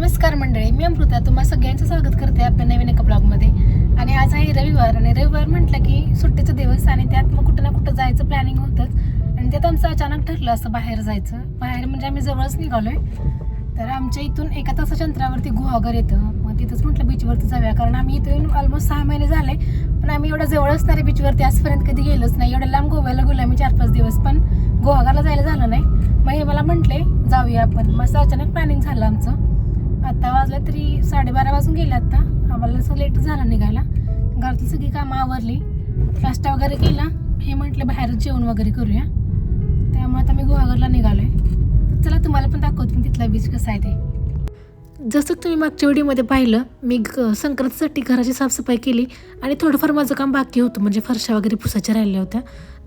नमस्कार मंडळी मी अमृता. तुम्हा सगळ्यांचं स्वागत करते आपल्या नवीन एका ब्लॉगमध्ये. आणि आज आहे रविवार आणि रविवार म्हटलं की सुट्टीचा दिवस आणि त्यात मग कुठं ना कुठं जायचं प्लॅनिंग होतंच. आणि त्यात आमचं अचानक ठरलं असं बाहेर जायचं. बाहेर म्हणजे आम्ही जवळच निघालोय. तर आमच्या इथून एका तासाच्या अंतरावरती गुहागर येतं. मग तिथंच म्हटलं बीचवरती जाऊया. कारण आम्ही इथून ऑलमोस्ट सहा महिने झाले. पण आम्ही एवढं जवळ असणारे बीचवरती आजपर्यंत कधी गेलोच नाही. एवढं लांब गोव्याला गेलो आम्ही चार पाच दिवस. पण गुहागरला जायला झालं नाही. मग हे मला म्हटले जाऊया आपण. मस्त अचानक प्लॅनिंग झालं आमचं. आता वाजलं तरी साडेबारा वाजून गेले आता. आम्हाला असं लेट झाला निघायला. घरातली सगळी कामं आवरली. नाश्ता वगैरे केला. हे म्हटलं बाहेर जेवण वगैरे करूया. त्यामुळे आता मी गुहागरला निघालो तर चला तुम्हाला पण दाखवते मी तिथला बीच कसा आहे ते. जसं तुम्ही मागच्या व्हिडिओमध्ये पाहिलं मी ग संक्रांतीसाठी घराची साफसफाई केली आणि थोडंफार माझं काम बाकी होतं म्हणजे फरशा वगैरे पुसायच्या राहिल्या होत्या.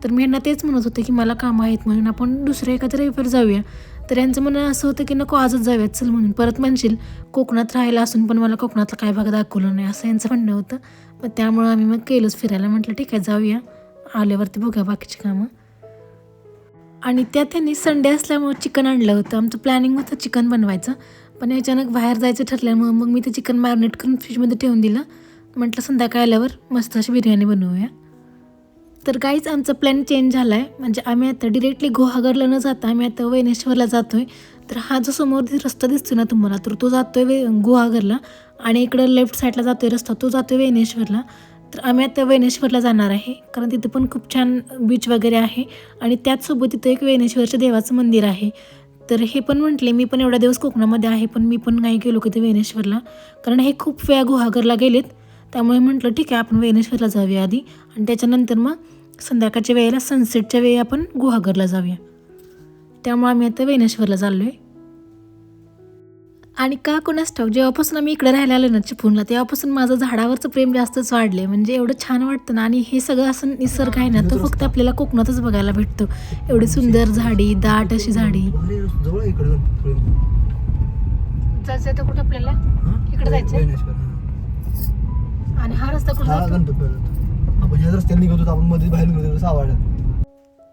तर मी यांना तेच म्हणत होते की मला कामं आहेत म्हणून आपण दुसऱ्या एखाद्या रविवार जाऊया. तर यांचं म्हणणं असं होतं की नको आजच जाऊयात चल म्हणून. परत म्हणशील कोकणात राहायला असून पण मला कोकणातला काय भाग दाखवलं नाही असं यांचं म्हणणं होतं. मग त्यामुळं आम्ही मग केलंच फिरायला. म्हटलं ठीक आहे जाऊया. आल्यावरती बघा बाकीची कामं. आणि त्या त्यांनी संडे असल्यामुळं चिकन आणलं होतं. आमचं प्लॅनिंग होतं चिकन बनवायचं. पण अचानक बाहेर जायचं ठरल्यामुळं मग मी ते चिकन मॅरिनेट करून फ्रीजमध्ये ठेवून दिलं. म्हटलं संध्याकाळ आल्यावर मस्त अशी बिर्याणी बनवूया. तर काहीच आमचा प्लॅन चेंज झाला आहे म्हणजे आम्ही आता डिरेक्टली गुहागरला न जाता आम्ही आता वैनेश्वरला जातो आहे तर हा जो समोर रस्ता दिसतो ना तुम्हाला तर तो जातो आहे वे गुहागरला. आणि इकडं लेफ्ट साईडला जातो आहे रस्ता तो जातो आहे वैनेश्वरला तर आम्ही आता वैनेश्वरला जाणार आहे. कारण तिथं पण खूप छान बीच वगैरे आहे. आणि त्याचसोबत तिथं एक वैनेश्वरच्या देवाचं मंदिर आहे. तर हे पण म्हटले मी पण एवढा दिवस कोकणामध्ये आहे पण मी पण नाही गेलो कधी वैनेश्वरला कारण हे खूप वेळा गुहागरला गेलेत. त्यामुळे म्हटलं ठीक आहे आपण वैनेश्वरला जाऊया आधी आणि त्याच्यानंतर मग संध्याकाळच्या वेळेला सनसेटच्या वेळी आपण गुहागरला जाऊया. त्यामुळे आम्ही आता वेनेश्वरला चाललो आहे आणि का कोणास ठाऊक जेव्हापासून आम्ही इकडे राहायला आलो ना चिपळूणला तेव्हापासून माझं झाडावरचं प्रेम जास्तच वाढले म्हणजे एवढं छान वाटतं ना आणि हे सगळं असं निसर्ग आहे ना तो फक्त आपल्याला कोकणातच बघायला भेटतो. एवढी सुंदर झाडी दाट अशी झाडी. आहे जायचं तर कुठं आपल्याला? इकडे जायचंय? आणि हा रस्ता कुठं हा जातो? आपण रस्त्याने निघतो आपण मध्ये बाहेर निघतो सावाड्यात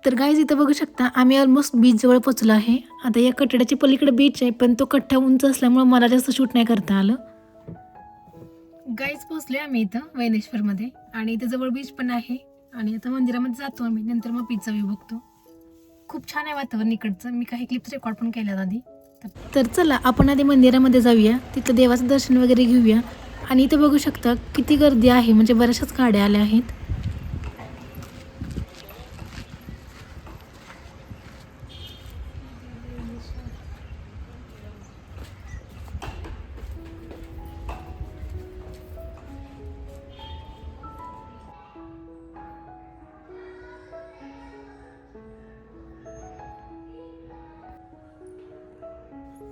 तर गाईज इथं बघू शकता आम्ही ऑलमोस्ट बीच जवळ पोचलो आहे. आता या कट्ट्याच्या पलीकडे बीच आहे पण तो कट्टा उंच असल्यामुळे मला जास्त शूट नाही करता आलं. गाईज पोचले आम्ही इथं वैनेश्वरमध्ये. आणि इथं जवळ बीच पण आहे. आणि आता मंदिरामध्ये जातो आम्ही नंतर मग बीचचा व्ह्यू बघतो. खूप छान आहे वातावरण इकडचं. मी काही क्लिप्स रेकॉर्ड पण केल्यात आधी. तर चला आपण आधी मंदिरामध्ये जाऊया. तिथं देवाचं दर्शन वगैरे घेऊया. आणि इथं बघू शकता किती गर्दी आहे. म्हणजे बऱ्याचशाच गाड्या आल्या आहेत.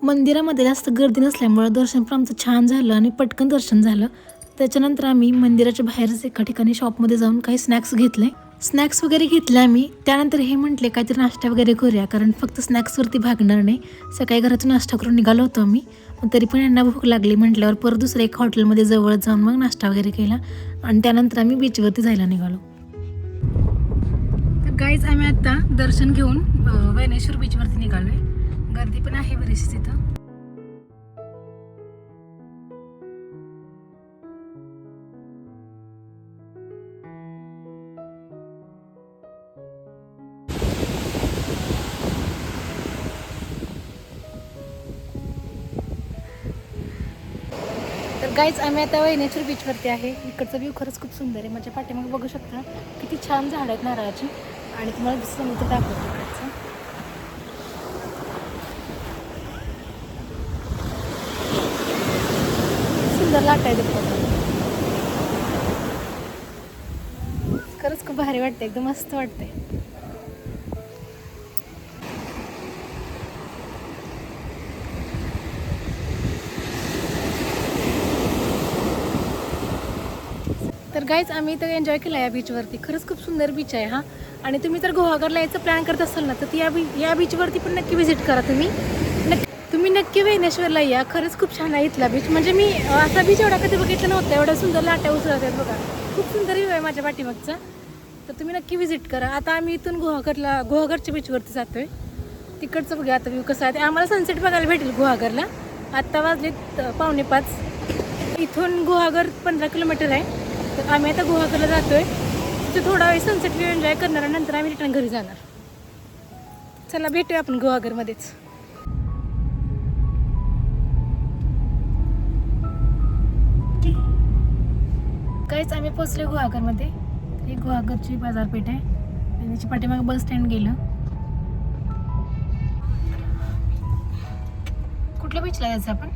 मंदिरामध्ये जास्त गर्दी नसल्यामुळं दर्शन पण आमचं छान झालं आणि पटकन दर्शन झालं. त्याच्यानंतर आम्ही मंदिराच्या बाहेरच एका ठिकाणी शॉपमध्ये जाऊन काही स्नॅक्स घेतले. स्नॅक्स वगैरे घेतले आम्ही. त्यानंतर हे म्हटले काहीतरी नाश्ता वगैरे करूया कारण फक्त स्नॅक्सवरती भागणार नाही. सकाळी घरातून नाश्ता करून निघालो होतो आम्ही. मग तरी पण यांना भूक लागली म्हटल्यावर परत दुसऱ्या एका हॉटेलमध्ये जवळ जाऊन मग नाश्ता वगैरे केला. आणि त्यानंतर आम्ही बीचवरती जायला निघालो. तर गाईज आम्ही आत्ता दर्शन घेऊन अ, वैनेश्वर बीचवरती आहे गर्दी पण आहे बरीचशी तिथं. तर गाईज आम्ही आता वैनेश्वर बीचवरती आहे. इकडचा व्ह्यू खरंच खूप सुंदर आहे. माझ्या पाठीमागे बघू शकता किती छान झाड आहेत नारळाची. आणि तुम्हाला समुद्र दाखवतो. लाट खरंच खूप भारी वाटते एकदम मस्त वाटते तर गाईज आम्ही इथं एन्जॉय केला या बीचवरती खरंच खूप सुंदर बीच आहे हा. आणि तुम्ही जर गोवागरला यायचं प्लॅन करत असाल ना तर ती या बी या बीचवरती पण नक्की व्हिजिट करा तुम्ही. तुम्ही नक्की वेनेश्वरला या. खरंच खूप छान आहे इथला बीच म्हणजे मी असा बीच एवढा कधी बघितला नव्हता. एवढा सुंदर लाटा उसळत आहेत बघा. खूप सुंदर व्ह्यू आहे माझ्या पाठीमागचा. तर तुम्ही नक्की व्हिजिट करा. आता आम्ही इथून गुहागरला गुहागरच्या बीचवरती जातोय. तिकडचं बघूया आता व्ह्यू कसं आहे. आम्हाला सनसेट बघायला भेटेल गुहागरला. आत्ता वाजले पावणे पाच. इथून गुहागर पंधरा किलोमीटर आहे. तर आम्ही आता गुहागरला जातोय. तिथे थोडा वेळ सनसेट व्यू एन्जॉय करणार नंतर आम्ही रिटर्न घरी जाणार. चला भेटूया आपण गुहागरमध्येच. काहीच आम्ही पोचलो गुहागरमध्ये. ही गुहागरची बाजारपेठ आहे. आणि त्याच्या पाठीमागे बस स्टँड गेलं. कुठल्या बीचला जायचं आपण?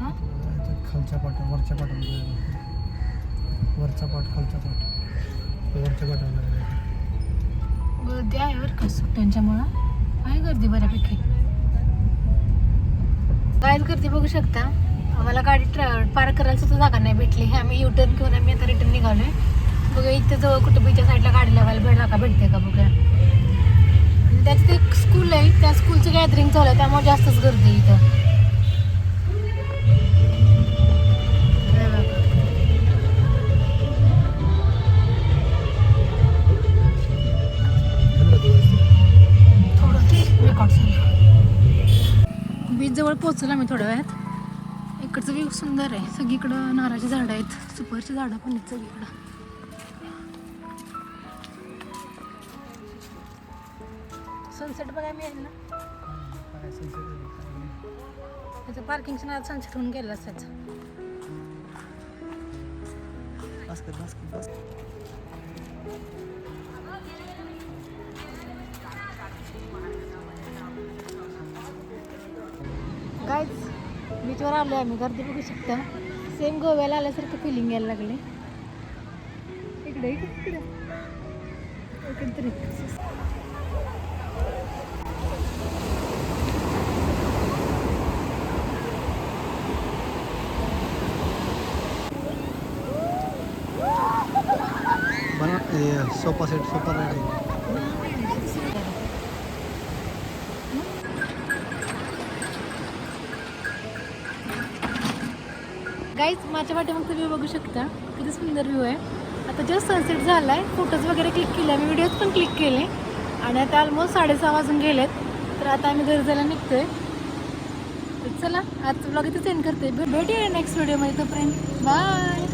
हां? खालच्या पाटा वरच्या पाटा वरचा पाठ खालचा पाठ. वरच्या पाठावर गर्दी आहे बरं का सुट्ट्यांच्यामुळं आहे गर्दी बऱ्यापैकी. काय गर्दी बघू शकता. आम्हाला गाडी ट्रॅ पार्क करायला सुद्धा जागा नाही भेटली. हे आम्ही युटर्न घेऊन आम्ही आता रिटर्न निघालोय. बघा इथे जवळ कुठे बीच्या साईडला गाडी लावायला भेट का भेटते का बघा आणि त्याच्यात एक स्कूल आहे. त्या स्कूलचं गॅदरिंग चालू आहे. त्यामुळे जास्तच गर्दी आहे इथं. थोडं बीच जवळ पोहोचलो आम्ही थोड्या वेळात. इकडचं व्ह्यू सुंदर आहे. सगळीकडं नारळाची झाडं आहेत. सुपारीची झाडं पण आहेत सगळीकडं. सनसेट बघायला मिळेल ना? त्याचं पार्किंगच्या नावात सनसेट होऊन गेलं असायचं बस बीचवर आलो आम्ही. गर्दी बघू शकता. सेम गोव्याला आल्यासारखं फिलिंग यायला लागले इकडे इकडे इकडे. तरी बना सोफा सेट सोफा राईड गाईज माझ्या पाठीमागचा व्ह्यू बघू शकता. किती सुंदर व्ह्यू आहे. आता जस्ट सनसेट झाला आहे फोटोज वगैरे क्लिक केले. आम्ही व्हिडिओज पण क्लिक केले. आणि आता ऑलमोस्ट साडेसहा वाजून गेलेत. तर आता आम्ही घर जायला निघतोय. चला आजचं ब्लॉग इथे सेंड करते. भेटूया नेक्स्ट व्हिडिओमध्ये तोपर्यंत. बाय